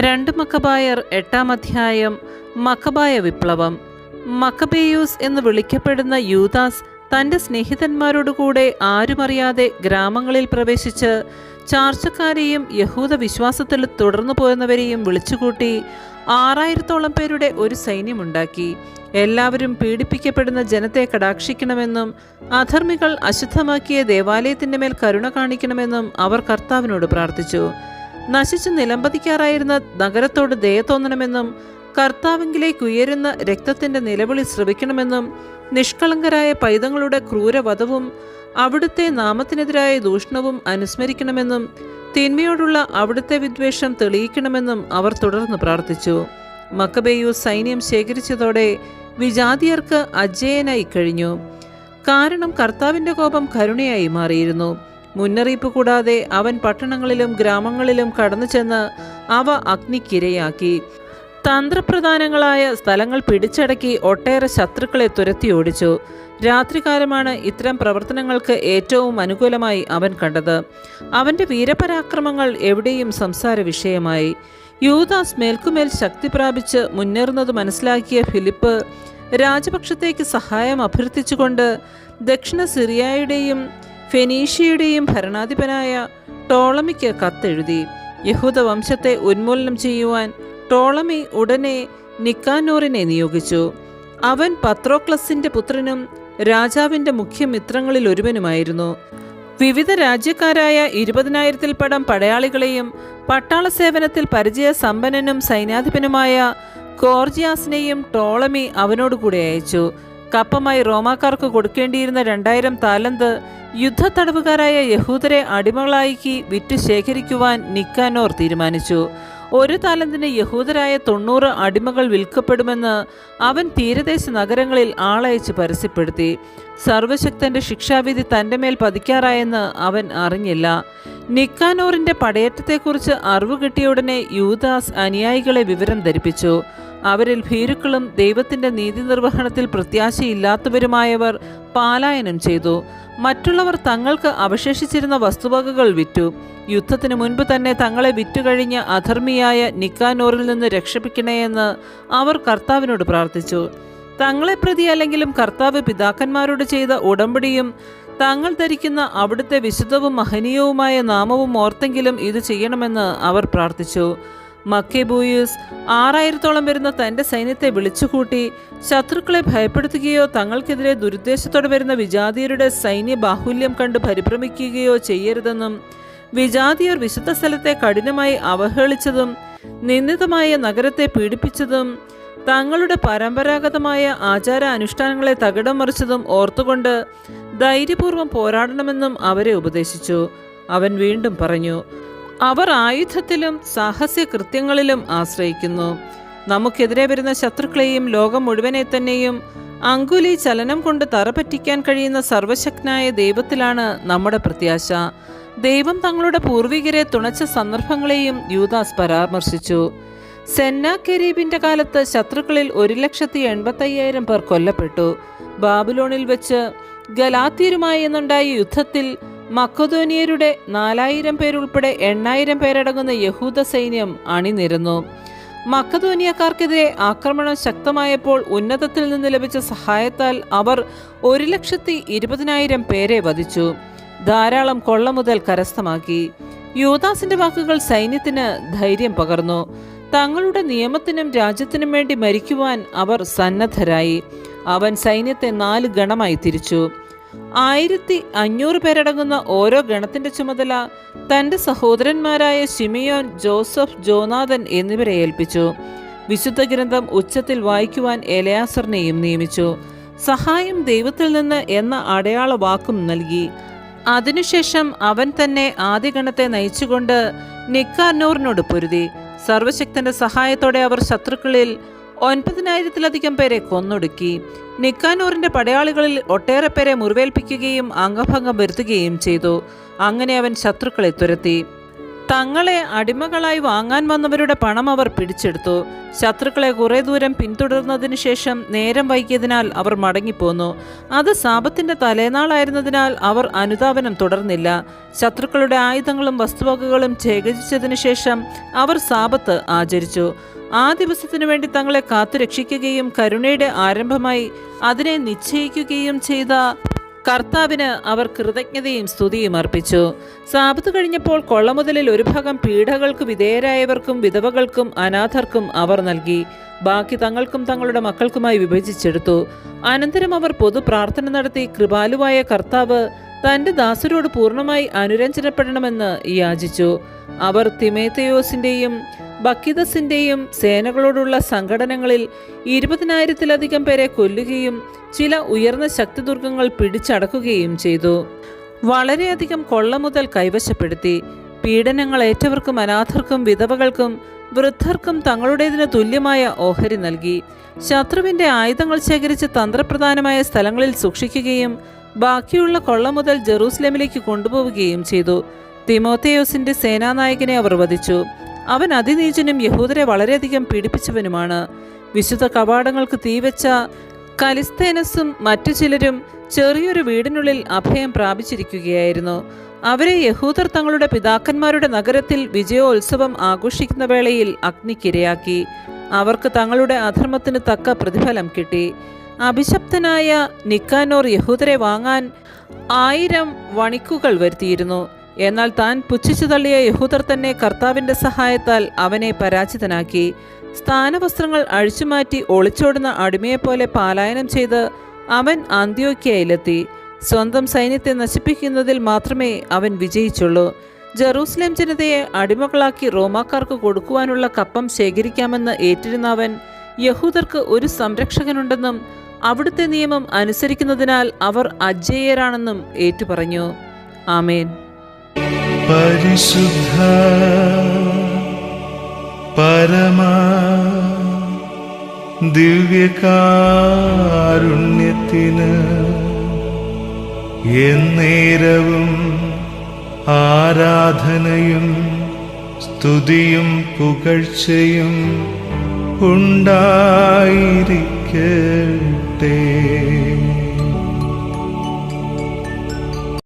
രണ്ട് മക്കബായർ എട്ടാം അധ്യായം മക്കബായ വിപ്ലവം. മക്കബേയൂസ് എന്ന് വിളിക്കപ്പെടുന്ന യൂദാസ് തന്റെ സ്നേഹിതന്മാരോടുകൂടെ ആരുമറിയാതെ ഗ്രാമങ്ങളിൽ പ്രവേശിച്ച് ചാർച്ചക്കാരെയും യഹൂദ വിശ്വാസത്തിൽ തുടർന്നു പോയെന്നവരെയും വിളിച്ചുകൂട്ടി ആറായിരത്തോളം പേരുടെ ഒരു സൈന്യമുണ്ടാക്കി. എല്ലാവരും പീഡിപ്പിക്കപ്പെടുന്ന ജനത്തെ കടാക്ഷിക്കണമെന്നും അധർമ്മികൾ അശുദ്ധമാക്കിയ ദേവാലയത്തിന്റെ മേൽ കരുണ കാണിക്കണമെന്നും അവർ കർത്താവിനോട് പ്രാർത്ഥിച്ചു. നശിച്ചു നിലംപതിക്കാറായിരുന്ന നഗരത്തോട് ദയ തോന്നണമെന്നും കർത്താവിങ്കിലേക്ക് ഉയരുന്ന രക്തത്തിന്റെ നിലവിളി ശ്രവിക്കണമെന്നും നിഷ്കളങ്കരായ പൈതങ്ങളുടെ ക്രൂരവധവും അവിടുത്തെ നാമത്തിനെതിരായ ദൂഷണവും അനുസ്മരിക്കണമെന്നും തിന്മയോടുള്ള അവിടുത്തെ വിദ്വേഷം തെളിയിക്കണമെന്നും അവർ തുടർന്ന് പ്രാർത്ഥിച്ചു. മക്കബേയു സൈന്യം ശേഖരിച്ചതോടെ വിജാതിയർക്ക് അജയനായി കഴിഞ്ഞു. കാരണം കർത്താവിന്റെ കോപം കരുണയായി മാറിയിരുന്നു. മുന്നറിയിപ്പ് കൂടാതെ അവൻ പട്ടണങ്ങളിലും ഗ്രാമങ്ങളിലും കടന്നു ചെന്ന് അവ അഗ്നിക്കിരയാക്കി. തന്ത്രപ്രധാനങ്ങളായ സ്ഥലങ്ങൾ പിടിച്ചടക്കി ഒട്ടേറെ ശത്രുക്കളെ തുരത്തി ഓടിച്ചു. രാത്രികാലമാണ് ഇത്തരം പ്രവർത്തനങ്ങൾക്ക് ഏറ്റവും അനുകൂലമായി അവൻ കണ്ടത്. അവന്റെ വീരപരാക്രമങ്ങൾ എവിടെയും സംസാര വിഷയമായി. യൂദാസ് മേൽക്കുമേൽ ശക്തി പ്രാപിച്ച് മുന്നേറുന്നത് മനസ്സിലാക്കിയ ഫിലിപ്പ് രാജപക്ഷത്തേക്ക് സഹായം അഭ്യർത്ഥിച്ചുകൊണ്ട് ദക്ഷിണ സിറിയയുടെയും ഫെനീഷ്യയുടെയും ഭരണാധിപനായ ടോളമിക്ക് കത്തെഴുതി. യഹൂദ വംശത്തെ ഉന്മൂലനം ചെയ്യുവാൻ ടോളമി ഉടനെ നിക്കാനോറിനെ നിയോഗിച്ചു. അവൻ പത്രോക്ലസിന്റെ പുത്രനും രാജാവിന്റെ മുഖ്യമിത്രങ്ങളിൽ ഒരുവനുമായിരുന്നു. വിവിധ രാജ്യക്കാരായ ഇരുപതിനായിരത്തിൽ പടം പടയാളികളെയും പട്ടാള സേവനത്തിൽ പരിചയ സമ്പന്നനും സൈന്യാധിപനുമായ കോർജിയാസിനെയും ടോളമി അവനോടുകൂടെ അയച്ചു. കപ്പമായി റോമാക്കാർക്ക് കൊടുക്കേണ്ടിയിരുന്ന രണ്ടായിരം താലന്ത് യുദ്ധത്തടവുകാരായ യഹൂദരെ അടിമകളായിക്കി വിറ്റ് ശേഖരിക്കുവാൻ നിക്കാനോർ തീരുമാനിച്ചു. ഒരു താലന്തിന് യഹൂദരായ തൊണ്ണൂറ് അടിമകൾ വിൽക്കപ്പെടുമെന്ന് അവൻ തീരദേശ നഗരങ്ങളിൽ ആളയച്ച് പരസ്യപ്പെടുത്തി. സർവശക്തന്റെ ശിക്ഷാവിധി തന്റെ മേൽ പതിക്കാറായെന്ന് അവൻ അറിഞ്ഞില്ല. നിക്കാനോറിന്റെ പടയേറ്റത്തെക്കുറിച്ച് അറിവ് കിട്ടിയ ഉടനെ യൂദാസ് അനുയായികളെ വിവരം ധരിപ്പിച്ചു. അവരിൽ ഭീരുക്കളും ദൈവത്തിന്റെ നീതി നിർവഹണത്തിൽ പ്രത്യാശയില്ലാത്തവരുമായവർ പാലായനം ചെയ്തു. മറ്റുള്ളവർ തങ്ങൾക്ക് അവശേഷിച്ചിരുന്ന വസ്തുവകകൾ വിറ്റു. യുദ്ധത്തിന് മുൻപ് തന്നെ തങ്ങളെ വിറ്റുകഴിഞ്ഞ അധർമ്മിയായ നിക്കാനോറിൽ നിന്ന് രക്ഷപ്പിക്കണേയെന്ന് അവർ കർത്താവിനോട് പ്രാർത്ഥിച്ചു. തങ്ങളെ പ്രതി അല്ലെങ്കിലും കർത്താവ് പിതാക്കന്മാരോട് ചെയ്ത ഉടമ്പടിയും തങ്ങൾ ധരിക്കുന്ന അവിടുത്തെ വിശുദ്ധവും മഹനീയവുമായ നാമവും ഓർത്തെങ്കിലും ഇത് ചെയ്യണമെന്ന് അവർ പ്രാർത്ഥിച്ചു. മക്കേബൂയൂസ് ആറായിരത്തോളം വരുന്ന തന്റെ സൈന്യത്തെ വിളിച്ചുകൂട്ടി ശത്രുക്കളെ ഭയപ്പെടുത്തുകയോ തങ്ങൾക്കെതിരെ ദുരുദ്ദേശത്തോടെ വരുന്ന വിജാതിയരുടെ സൈന്യ ബാഹുല്യം കണ്ട് പരിഭ്രമിക്കുകയോ ചെയ്യരുതെന്നും വിജാതിയർ വിശുദ്ധ സ്ഥലത്തെ കഠിനമായി അവഹേളിച്ചതും നിന്ദിതമായ നഗരത്തെ പീഡിപ്പിച്ചതും തങ്ങളുടെ പരമ്പരാഗതമായ ആചാര അനുഷ്ഠാനങ്ങളെ തകിടം മറിച്ചതും ഓർത്തുകൊണ്ട് ധൈര്യപൂർവം പോരാടണമെന്നും അവരെ ഉപദേശിച്ചു. അവൻ വീണ്ടും പറഞ്ഞു അവർ ആയുധത്തിലും സാഹസ്യ കൃത്യങ്ങളിലും ആശ്രയിക്കുന്നു. നമുക്കെതിരെ വരുന്ന ശത്രുക്കളെയും ലോകം മുഴുവനെ തന്നെയും അങ്കുലി ചലനം കൊണ്ട് തറപറ്റിക്കാൻ കഴിയുന്ന സർവശക്തനായ ദൈവത്തിലാണ് നമ്മുടെ പ്രത്യാശ. ദൈവം തങ്ങളുടെ പൂർവികരെ തുണച്ച സന്ദർഭങ്ങളെയും യൂദാസ് പരാമർശിച്ചു. സെന്ന കെരീബിന്റെ കാലത്ത് ശത്രുക്കളിൽ ഒരു ലക്ഷത്തി എൺപത്തയ്യായിരം പേർ കൊല്ലപ്പെട്ടു. ബാബുലോണിൽ വെച്ച് ഗലാത്തീരുമായി എന്നുണ്ടായ യുദ്ധത്തിൽ മക്കതോനിയരുടെ നാലായിരം പേരുൾപ്പെടെ എണ്ണായിരം പേരടങ്ങുന്ന യഹൂദ സൈന്യം അണിനിരന്നു. മക്കതോനിയക്കാർക്കെതിരെ ആക്രമണം ശക്തമായപ്പോൾ ഉന്നതത്തിൽ നിന്ന് ലഭിച്ച സഹായത്താൽ അവർ ഒരു ലക്ഷത്തി ഇരുപതിനായിരം പേരെ വധിച്ചു. ധാരാളം കൊള്ള മുതൽ കരസ്ഥമാക്കി. യോദാസിന്റെ വാക്കുകൾ സൈന്യത്തിന് ധൈര്യം പകർന്നു. തങ്ങളുടെ നിയമത്തിനും രാജ്യത്തിനും വേണ്ടി മരിക്കുവാൻ അവർ സന്നദ്ധരായി. അവൻ സൈന്യത്തെ നാല് ഗണമായി തിരിച്ചു. ആയിരത്തി അഞ്ഞൂറ് പേരടങ്ങുന്ന ഓരോ ഗണത്തിന്റെ ചുമതല തന്റെ സഹോദരന്മാരായ ഷിമിയോൻ ജോസഫ് ജോനാഥൻ എന്നിവരെ ഏൽപ്പിച്ചു. വിശുദ്ധ ഗ്രന്ഥം ഉച്ചത്തിൽ വായിക്കുവാൻ എലയാസറിനെയും നിയമിച്ചു. സഹായം ദൈവത്തിൽ നിന്ന് എന്ന അടയാള വാക്കും നൽകി. അതിനുശേഷം അവൻ തന്നെ ആദ്യ ഗണത്തെ നയിച്ചുകൊണ്ട് നിക്കാനൂറിനോട് പൊരുതി. സർവശക്തന്റെ സഹായത്തോടെ അവർ ശത്രുക്കളിൽ ഒൻപതിനായിരത്തിലധികം പേരെ കൊന്നൊടുക്കി. നിക്കാനൂറിന്റെ പടയാളികളിൽ ഒട്ടേറെ പേരെ മുറിവേൽപ്പിക്കുകയും അംഗഭംഗം വരുത്തുകയും ചെയ്തു. അങ്ങനെ അവൻ ശത്രുക്കളെ തുരത്തി. തങ്ങളെ അടിമകളായി വാങ്ങാൻ വന്നവരുടെ പണം അവർ പിടിച്ചെടുത്തു. ശത്രുക്കളെ കുറേ ദൂരം പിന്തുടർന്നതിന് ശേഷം നേരം വൈകിയതിനാൽ അവർ മടങ്ങിപ്പോന്നു. അത് സാപത്തിന്റെ തലേനാളായിരുന്നതിനാൽ അവർ അനുതാപനം തുടർന്നില്ല. ശത്രുക്കളുടെ ആയുധങ്ങളും വസ്തുവകകളും ശേഖരിച്ചതിനു ശേഷം അവർ സാപത്ത് ആചരിച്ചു. ആ ദിവസത്തിനു വേണ്ടി തങ്ങളെ കാത്തുരക്ഷിക്കുകയും കരുണയുടെ ആരംഭമായി അതിനെ നിശ്ചയിക്കുകയും ചെയ്ത കർത്താവിന് അവർ കൃതജ്ഞതയും സ്തുതിയും അർപ്പിച്ചു. സാപത്ത് കഴിഞ്ഞപ്പോൾ കൊള്ളമുതലിൽ ഒരു ഭാഗം പീഡകൾക്ക് വിധേയരായവർക്കും വിധവകൾക്കും അനാഥർക്കും അവർ നൽകി. ബാക്കി തങ്ങൾക്കും തങ്ങളുടെ മക്കൾക്കുമായി വിഭജിച്ചെടുത്തു. അനന്തരം അവർ പൊതു പ്രാർത്ഥന നടത്തി കൃപാലുവായ കർത്താവ് തന്റെ ദാസരോട് പൂർണമായി അനുരഞ്ജനപ്പെടണമെന്ന് യാചിച്ചു. അവർ തിമേത്തയോസിന്റെയും ബക്കിദസിന്റെയും സേനകളോടുള്ള സംഘടനകളിൽ ഇരുപതിനായിരത്തിലധികം പേരെ കൊല്ലുകയും ചില ഉയർന്ന ശക്തിദുർഗങ്ങൾ പിടിച്ചടക്കുകയും ചെയ്തു. വളരെയധികം കൊള്ള മുതൽ കൈവശപ്പെടുത്തി. പീഡനങ്ങൾ ഏറ്റവർക്കും അനാഥർക്കും വിധവകൾക്കും വൃദ്ധർക്കും തങ്ങളുടേതിന് തുല്യമായ ഓഹരി നൽകി. ശത്രുവിന്റെ ആയുധങ്ങൾ ശേഖരിച്ച് തന്ത്രപ്രധാനമായ സ്ഥലങ്ങളിൽ സൂക്ഷിക്കുകയും ബാക്കിയുള്ള കൊള്ള മുതൽ ജെറൂസലേമിലേക്ക് കൊണ്ടുപോവുകയും ചെയ്തു. തിമോത്തേയോസിന്റെ സേനാനായകനെ അവർ വധിച്ചു. അവൻ അതിനീചനും യഹൂദരെ വളരെയധികം പീഡിപ്പിച്ചവനുമാണ്. വിശുദ്ധ കവാടങ്ങൾക്ക് തീവച്ച കലിസ്തേനസും മറ്റു ചിലരും ചെറിയൊരു വീടിനുള്ളിൽ അഭയം പ്രാപിച്ചിരിക്കുകയായിരുന്നു. അവരെ യഹൂദർ തങ്ങളുടെ പിതാക്കന്മാരുടെ നഗരത്തിൽ വിജയോത്സവം ആഘോഷിക്കുന്ന വേളയിൽ അഗ്നിക്കിരയാക്കി. അവർക്ക് തങ്ങളുടെ അധർമ്മത്തിന് തക്ക പ്രതിഫലം കിട്ടി. അഭിശപ്തനായ നിക്കാനോർ യഹൂദരെ വാങ്ങാൻ ആയിരം വണിക്കുകൾ വരുത്തിയിരുന്നു. എന്നാൽ താൻ പുച്ഛിച്ചു തള്ളിയ യഹൂദർ തന്നെ കർത്താവിന്റെ സഹായത്താൽ അവനെ പരാജിതനാക്കി. സ്ഥാനവസ്ത്രങ്ങൾ അഴിച്ചുമാറ്റി ഒളിച്ചോടുന്ന അടിമയെപ്പോലെ പാലായനം ചെയ്ത് അവൻ അന്ത്യോക്യയിലെത്തി. സ്വന്തം സൈന്യത്തെ നശിപ്പിക്കുന്നതിൽ മാത്രമേ അവൻ വിജയിച്ചുള്ളൂ. ജെറൂസലേം ജനതയെ അടിമകളാക്കി റോമാക്കാർക്ക് കൊടുക്കുവാനുള്ള കപ്പം ശേഖരിക്കാമെന്ന് ഏറ്റിരുന്ന അവൻ യഹൂദർക്ക് ഒരു സംരക്ഷകനുണ്ടെന്നും അവിടുത്തെ നിയമം അനുസരിക്കുന്നതിനാൽ അവർ അജേയരാണെന്നും ഏറ്റുപറഞ്ഞു. ആമേൻ. പരിശുദ്ധ പരമ ദിവ്യകാരുണ്യത്തിന് എന്നേരവും ആരാധനയും സ്തുതിയും പുകഴ്ചയും ഉണ്ടായിരിക്കട്ടെ.